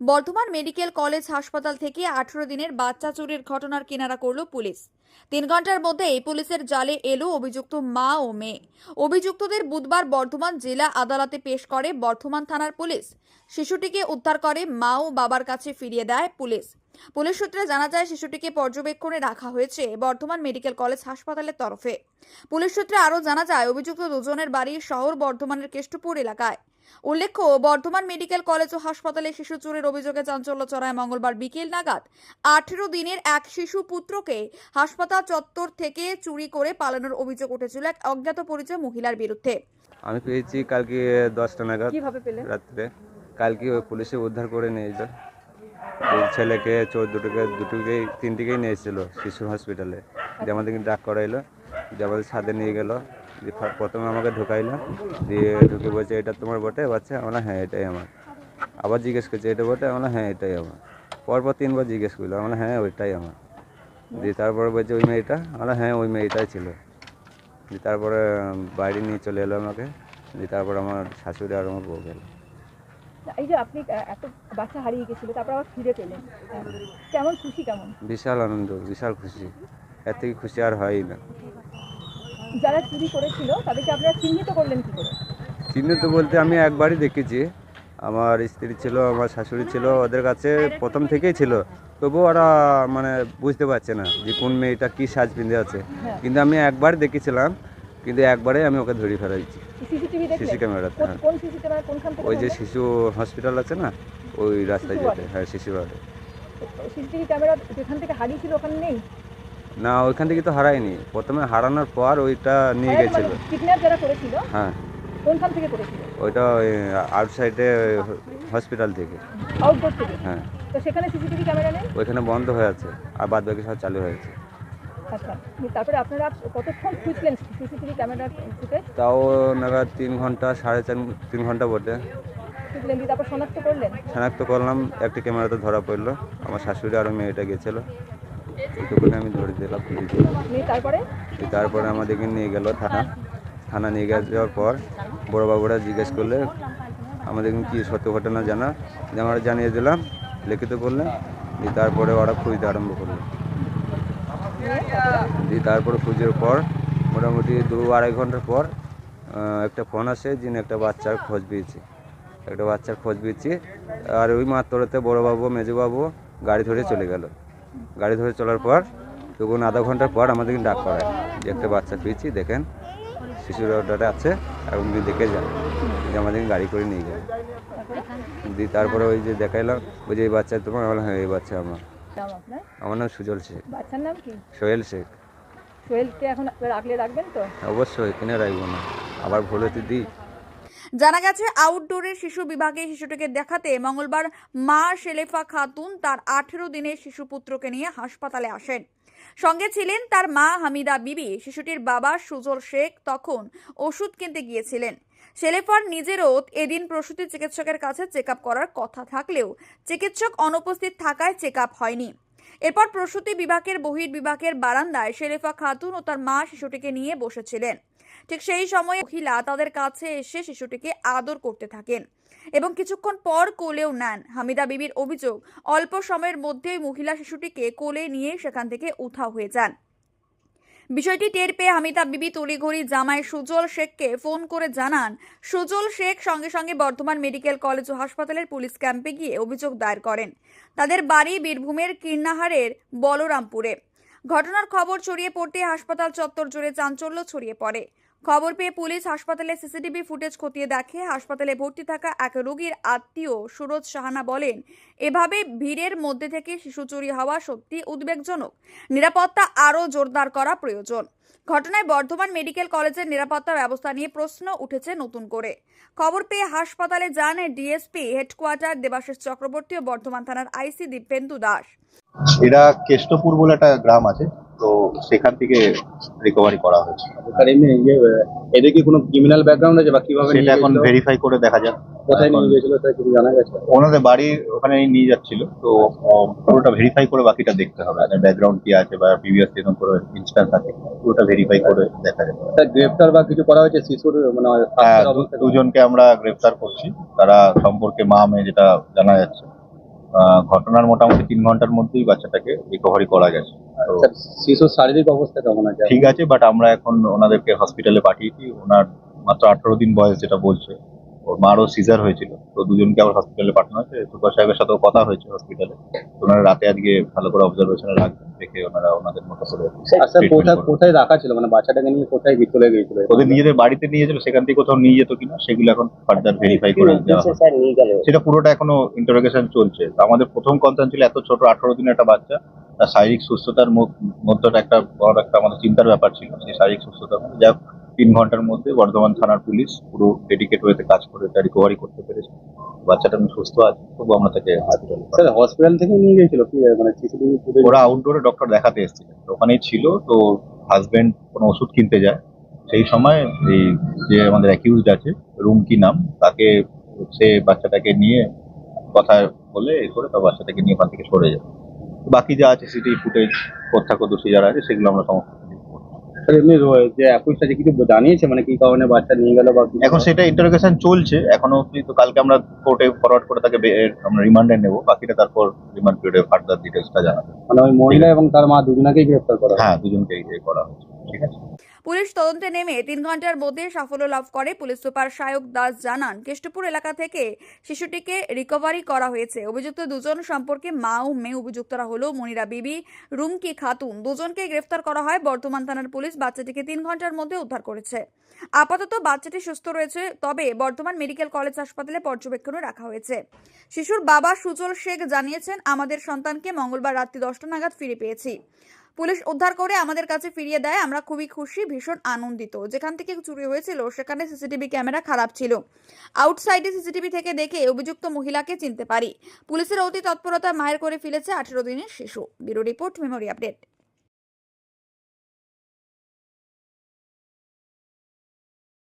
Bardhaman medical college হাসপাতাল থেকে আঠেরো দিনের বাচ্চা চুরির ঘটনার কিনারা করল পুলিশ। তিন ঘণ্টার মধ্যেই পুলিশের জালে এলো অভিযুক্ত মা ও মেয়ে। অভিযুক্তদের বুধবার বর্ধমান জেলা আদালতে পেশ করে বর্ধমান থানার পুলিশ। শিশুটিকে উদ্ধার করে মা ও বাবার কাছে ফিরিয়ে দেয় পুলিশ। পুলিশ সূত্রে জানা যায়, শিশুটিকে পর্যবেক্ষণে রাখা হয়েছে বর্ধমান মেডিকেল কলেজ হাসপাতালের তরফে। পুলিশ সূত্রে আরও জানা যায়, অভিযুক্ত দুজনের বাড়ি শহর বর্ধমানের কেষ্টপুর এলাকায়। উল্লেখ্য বর্ধমান মেডিকেল কলেজ ও হাসপাতালে শিশু চুরির অভিযোগে চাঞ্চল্য চড়ায় মঙ্গলবার বিকেল নাগাদ। আঠেরো দিনের এক শিশু পুত্রকে হাসপাতাল চত্বর থেকে চুরি করে পালানোর অভিযোগ উঠেছিল এক অজ্ঞাত পরিচয় মহিলার বিরুদ্ধে। আমি পেয়েছি কালকে দশটা নাগাদ কীভাবে পেলেন রাত্রে। কালকে ওই পুলিশে উদ্ধার করে নিয়ে এলো ছেলেকে চোর দুটোকে দুটোকেই তিনটিকেই নিয়ে এসেছিল শিশু হসপিটালে দিয়ে আমাদেরকে ডাক করাইলো দিয়ে আমাদের সাথে নিয়ে গেল। দিয়ে প্রথমে আমাকে ঢুকাইলো দিয়ে ঢুকে বলছে এটা তোমার বটে? বাচ্চা আমরা হ্যাঁ এটাই আমার। আবার জিজ্ঞেস করছে এটা বটে? আমরা হ্যাঁ এটাই আমার। পরপর তিনবার জিজ্ঞেস করল আমরা হ্যাঁ ওইটাই আমার। দিয়ে তারপরে বলছে ওই মেয়েটা? আমরা হ্যাঁ ওই মেয়েটাই ছিল। দিয়ে তারপরে বাইরে নিয়ে চলে এলো আমাকে। দিয়ে তারপর আমার শাশুড়ি আর আমার বউ গেল। এই যে আপনি এত বাচ্চা হারিয়ে গেছিল তারপর আবার ফিরে পেলেন। কেমন খুশি কেমন? বিশাল আনন্দ বিশাল খুশি। এর থেকে খুশি আর হয়ই না। যারা চুরি করেছিল তাদেরকে আপনারা চিহ্নিত করলেন কি করে? চিহ্নিত বলতে আমি একবারই দেখেছি। আমার স্ত্রী ছিল আমার শাশুড়ি ছিল ওদের কাছে প্রথম থেকেই ছিল। তবুও ওরা মানে বুঝতে পারছে না যে কোন মেয়েটা কী সাজ পিঁধে আছে। হ্যাঁ। কিন্তু আমি একবার দেখেছিলাম কিন্তু একবারে আমি ওকে ধরে ফেলাইছি সিসিটিভি সিসি ক্যামেরাতে হ্যাঁ। ওই যে শিশু হসপিটাল আছে না ওই রাস্তায় যেতে হ্যাঁ শিশু ক্যামেরা যেখান থেকে হারিয়েছিল ওখানে নেই? না ওইখান থেকে তো হারায়নি। প্রথমে হারানোর পর ওইটা নিয়ে গেছিল। কিডন্যাপ যারা করেছিল হ্যাঁ। কোনখান থেকে করেছিল? ওইটা আউটসাইডে হসপিটাল থেকে। আউটডোর থেকে? হ্যাঁ। তো সেখানে সিসিটিভি ক্যামেরা নেই? ওইখানে বন্ধ হয়ে আছে আর বাদ বাকি সব চালু হয়েছে আচ্ছা তারপরে আপনারা কতক্ষণ খুঁজলেন সিসিটিভি ক্যামেরা থেকে? তাও নাগাদ তিন ঘণ্টা সাড়ে চার তিন ঘণ্টা বটে। খুঁজলেন তারপর শনাক্ত করলেন? শনাক্ত করলাম একটি ক্যামেরাতে ধরা পড়ল। আমার শাশুড়ি আর মেয়েটা গেছিল। ওইটুকুনে আমি ধরে দিলাম পুলিশ তারপরে? তারপরে আমাদেরকে নিয়ে গেল থানা। থানা নিয়ে যাওয়ার পর বড়োবাবুরা জিজ্ঞেস করলে আমাদেরকে কি সত্য ঘটনা জানা? যে আমরা জানিয়ে দিলাম লিখিত করলেন দিয়ে তারপরে ওরা খুঁজতে আরম্ভ করল। দিয়ে তারপরে খুঁজের পর মোটামুটি দু আড়াই ঘণ্টার পর একটা ফোন আসে যিনি একটা বাচ্চার খোঁজ পেয়েছি। একটা বাচ্চার খোঁজ পেয়েছি আর ওই মাত্রতে বড়োবাবু মেজবাবু গাড়ি ধরে চলে গেল। গাড়ি ধরে চলার পর তখন আধা ঘণ্টার পর আমাদেরকে ডাক করায় যে একটা বাচ্চা পেয়েছি দেখেন শিশুর অর্ডারে আছে এবং আপনি দেখে যান যে আমাদেরকে গাড়ি করে নিয়ে গেল। দিয়ে তারপরে ওই যে দেখাইলাম ওই যে এই বাচ্চা তোমার আমার হ্যাঁ এই বাচ্চা আমার। আমার নাম সুজল শেখ। বাচ্চার নাম কি? সোহেল শেখ। সোহেলকে এখন রাখলে রাখবেন তো? অবশ্যই কিনে রাখব না? আবার ভুল হতে দিই। জানা গেছে আউটডোরের শিশু বিভাগে শিশুটিকে দেখাতে মঙ্গলবার মা শেলেফা খাতুন তার আঠেরো দিনের শিশু পুত্রকে নিয়ে হাসপাতালে আসেন। সঙ্গে ছিলেন তার মা হামিদা বিবি। শিশুটির বাবা সুজল শেখ তখন ওষুধ কিনতে গিয়েছিলেন। শেলেফার নিজেরও এদিন প্রসূতি চিকিৎসকের কাছে চেক করার কথা থাকলেও চিকিৎসক অনুপস্থিত থাকায় চেক হয়নি। এরপর প্রসূতি বিভাগের বহির বিভাগের বারান্দায় শেরেফা খাতুন ও তার মা শিশুটিকে নিয়ে বসেছিলেন। ঠিক সেই সময়ে মহিলা তাদের কাছে এসে শিশুটিকে আদর করতে থাকেন এবং কিছুক্ষণ পর কোলেও নেন। হামিদা বিবির অভিযোগ, অল্প সময়ের মধ্যেই মহিলা শিশুটিকে কোলে নিয়ে সেখান থেকে উঠা হয়ে যান। বিষয়টি টের পেয়ে হামিদা বিবি তড়িঘড়ি জামাই সুজল শেখকে ফোন করে জানান, সুজল শেখ সঙ্গে সঙ্গে বর্ধমান মেডিকেল কলেজ ও হাসপাতালের পুলিশ ক্যাম্পে গিয়ে অভিযোগ দায়ের করেন। তাদের বাড়ি বীরভূমের কীর্ণাহারের বলরামপুরে। ঘটনার খবর ছড়িয়ে পড়তে হাসপাতাল চত্বর জুড়ে চাঞ্চল্য ছড়িয়ে পড়ে। খবর পেয়ে পুলিশ হাসপাতালে সিসিটিভি ফুটেজ খতিয়ে দেখে হাসপাতালে ভর্তি থাকা এক রোগীর আত্মীয় সুরজ সাহানা বলেন, এভাবে ভিড়ের মধ্যে থেকে শিশু চুরি হওয়া সত্যি উদ্বেগজনক। নিরাপত্তা আরও জোরদার করা প্রয়োজন। ঘটনায় বর্ধমান মেডিকেল কলেজের নিরাপত্তা ব্যবস্থা নিয়ে প্রশ্ন উঠেছে নতুন করে। খবর পেয়ে হাসপাতালে যান ডিএসপি হেডকোয়ার্টার দেবাশিস চক্রবর্তী ও বর্ধমান থানার আইসি দীপেন্দু দাস। এরা কেষ্টপুর বলে একটা গ্রাম আছে। তো সেখান থেকে রিকভারি করা হয়েছে। আর এমনি ইয়ে এদের কি কোনো ক্রিমিনাল ব্যাকগ্রাউন্ড আছে বা কীভাবে সেটা এখন ভেরিফাই করে দেখা যাক। কোথায় নিয়ে তা কিছু জানা গেছে? ওনাদের বাড়ির ওখানে নিয়ে যাচ্ছিল তো পুরোটা ভেরিফাই করে বাকিটা দেখতে হবে। ব্যাকগ্রাউন্ড কি আছে বা প্রিভিয়াস এরকম করে ইনস্ট্যান্স আছে পুরোটা ভেরিফাই করে দেখা যাবে। তা গ্রেফতার বা কিছু করা হয়েছে শিশুর মানে হ্যাঁ? দুজনকে আমরা গ্রেফতার করছি। তারা সম্পর্কে মা মেয়ে যেটা জানা যাচ্ছে ঘটনার মোটামুটি তিন ঘণ্টার মধ্যেই বাচ্চাটাকে রিকভারি করা গেছে। তো শিশুর শারীরিক অবস্থা কেমন আছে? ঠিক আছে বাট আমরা এখন ওনাদেরকে হসপিটালে পাঠিয়েছি। ওনার মাত্র আঠারো দিন বয়স যেটা বলছে। ওর মারও সিজার হয়েছিল। তো দুজনকে আবার হসপিটালে পাঠানো হয়েছে। সুপার সাহেবের সাথেও কথা হয়েছে হসপিটালে ওনারা রাতে আজকে ভালো করে অবজারভেশনে রাখবেন দেখে ওনারা ওনাদের মতো করে কোথায় কোথায় রাখা ছিল? মানে বাচ্চাটাকে নিয়ে কোথায় চলে গিয়েছিল? ওদের নিজেদের বাড়িতে নিয়ে যেত সেখান থেকে কোথাও নিয়ে যেত কিনা সেগুলো এখন ফার্দার ভেরিফাই করে দেওয়া সেটা পুরোটা এখনও ইন্টারোগেশন চলছে। আমাদের প্রথম কনসার্ন ছিল এত ছোট আঠারো দিনের একটা বাচ্চা। তার শারীরিক সুস্থতার মধ্য- মধ্যটা একটা বড় একটা আমাদের চিন্তার ব্যাপার ছিল সেই শারীরিক সুস্থতার মধ্যে। যা তিন ঘণ্টার মধ্যে বর্ধমান থানার পুলিশ পুরো ডেডিকেট হয়েতে কাজ করে এটা রিকভারি করতে পেরেছে। বাচ্চাটা আমি সুস্থ আছে তবু আমরা তাকে হসপিটালে স্যার হসপিটাল থেকে নিয়ে গিয়েছিল কি মানে ওরা আউটডোরে ডক্টর দেখাতে এসেছিলেন ওখানেই ছিল তো হাজবেন্ড কোনো ওষুধ কিনতে যায়। সেই সময় এই যে আমাদের অ্যাকিউজড আছে রুম কি নাম তাকে সে বাচ্চাটাকে নিয়ে কথা বলে এ করে তো বাচ্চাটাকে নিয়ে ওখান থেকে সরে যায়। বাকি যা আছে সিটি ফুটেজ প্রত্যক্ষদর্শী যারা আছে সেগুলো আমরা সমস্ত এমনি যে একুশ তারিখে কিছু জানিয়েছে মানে কি কারণে বাচ্চা নিয়ে গেল বা এখন সেটা ইন্টারোগেশন চলছে এখনও অব্দি তো কালকে আমরা কোর্টে ফরওয়ার্ড করে তাকে আমরা রিমান্ডে নেব বাকিটা তারপর রিমান্ড পিরিয়ডে ফার্দার ডিটেলসটা জানাব মানে ওই মহিলা এবং তার মা দুজনকেই গ্রেফতার করা হয়। হ্যাঁ দুজনকে করা হয়েছে ঠিক আছে পুলিশ তদন্তে নেমে তিন ঘণ্টার মধ্যে সাফল্য লাভ করে। পুলিশ সুপার সায়ক দাস জানান, কেষ্টপুর এলাকা থেকে শিশুটিকে রিকভারি করা হয়েছে। অভিযুক্ত দুজন সম্পর্কে মা ও মেয়ে অভিযুক্তরা হলো মনিরা বিবি, রুমকি খাতুন। দুজনকে গ্রেফতার করা হয় বর্তমান থানার পুলিশ। বাচ্চাটিকে তিন ঘণ্টার মধ্যে উদ্ধার করেছে। আপাতত বাচ্চাটি সুস্থ রয়েছে, তবে বর্তমান মেডিকেল কলেজ হাসপাতালে পর্যবেক্ষণে রাখা হয়েছে। শিশুর বাবা সুজল শেখ জানিয়েছেন, আমাদের সন্তানকে মঙ্গলবার রাত্রি দশটা নাগাদ ফিরে পেয়েছি। পুলিশ উদ্ধার করে আমাদের কাছে ফিরিয়ে দেয়। আমরা খুবই খুশি, ভীষণ আনন্দিত। যেখান থেকে চুরি হয়েছিল, সেখানে সিসিটিভি ক্যামেরা খারাপ ছিল। আউটসাইডে সিসিটিভি থেকে দেখে অভিযুক্ত মহিলাকে চিনতে পারি। পুলিশের অতি তৎপরতা মায়ের করে ফেলেছে আঠেরো দিনের শিশু। Bureau report, memory update.